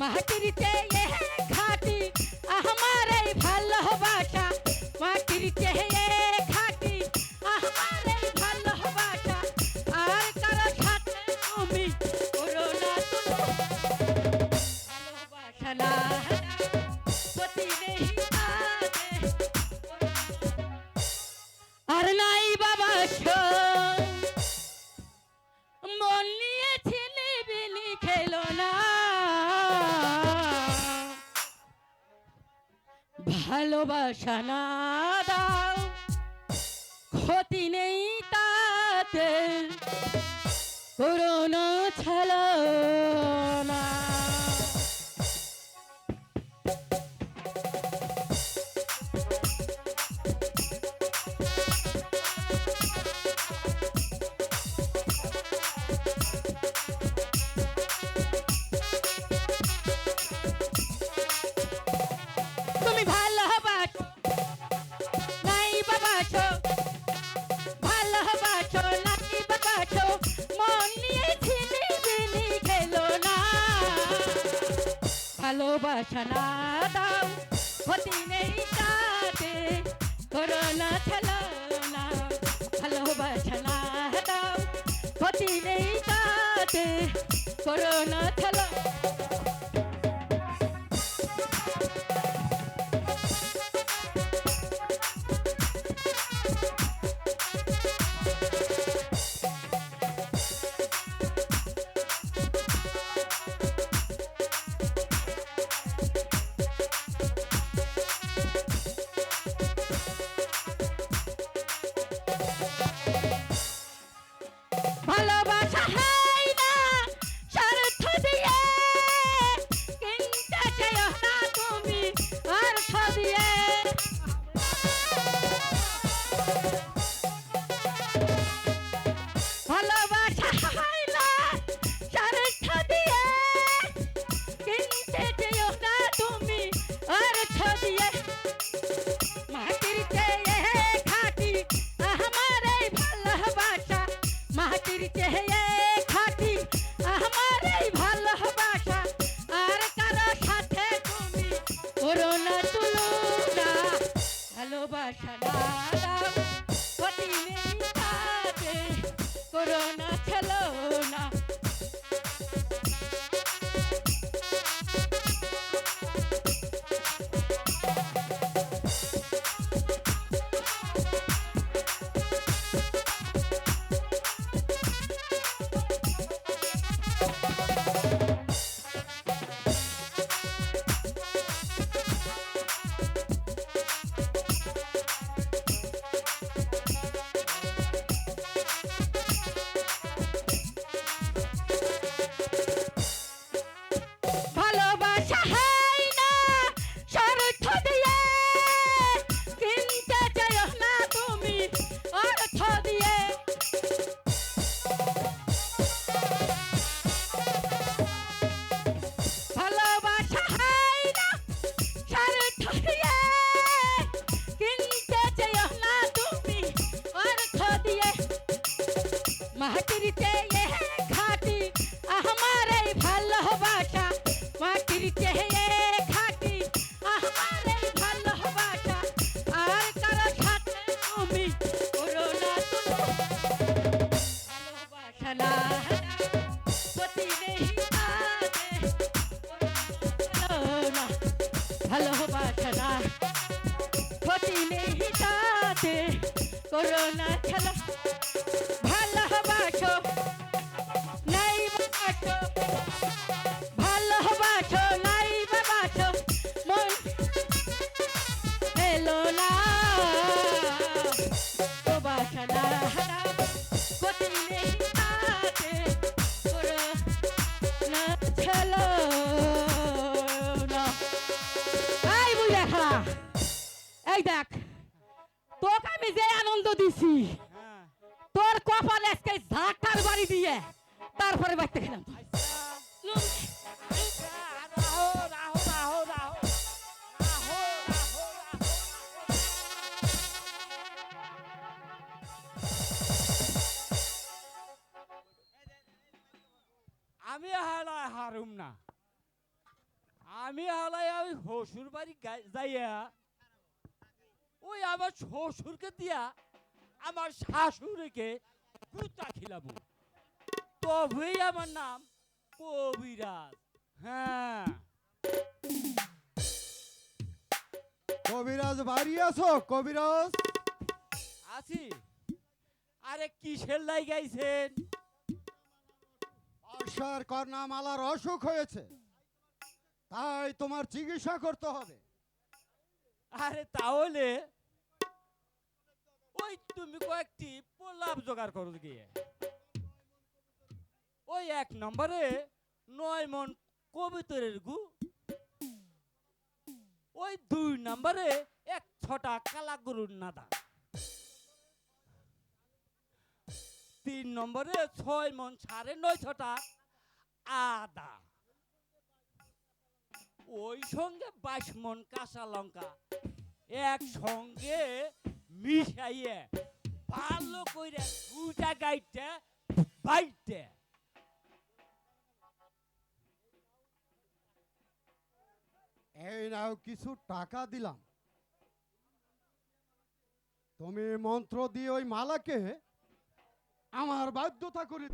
মাটিরিতে এ খাটি, আমার এই ভালোবাসা। মাটিরিতে এ খাটি, আমার এই ভালোবাসা। আর কারও সাথে তুমি করো ভালোবাসা না দাও ক্ষতি নেই তাতে। করোনা ছাড়া ভালোবাসা না দাও হতি নেই তাতে, করোনা খেলো না। ভালোবাসা না দাও হতি নেই করোনা খেলো ভালোবাসা মাটির চেয়ে খাটি আমার ভালোবাসা মাটির দেখ, তোকে আমি যে আনন্দ দিছি, তোর কপাল আজকে ঝাঁটার বাড়ি দিয়ে তারপরে বাড়তে খেলাম আমি হালায় হারুম না। আমি হালায় ওই শ্বশুর বাড়ি যাইয়া ওই আমার শ্বশুরকে দিয়া আমার শাশুড়িকে গুতা খিলাবো। তবেই আমার নাম কবিরাজ। হ্যাঁ। কবিরাজ বাড়ি আছো? কবিরাজ? আছি। আরে কিসের লাই গাইছেন বর্ষার কর্ণামালার অসুখ হয়েছে। তাই তোমার চিকিৎসা করতে হবে। আরে তাহলে ওই তুমি কয়েকটি প্রলাপ জোগাড় করো গিয়ে। ওই এক নম্বরে নয় মন কবিতরের গু। ওই দুই নম্বরে এক ছটা কালা গরুর নাদা। তিন নম্বরে ছয় মন সাড়ে নয় ছটা আদা। ওই সঙ্গে বাইশ মন কাঁচা লঙ্কা। একসঙ্গে মিশাইয়ে ভালো কইরা দুইটা গাইতে বাইতে। এই নাও কিছু টাকা দিলাম। তুমি মন্ত্র দিয়ে ওই মালাকে আমার বাধ্যতা করে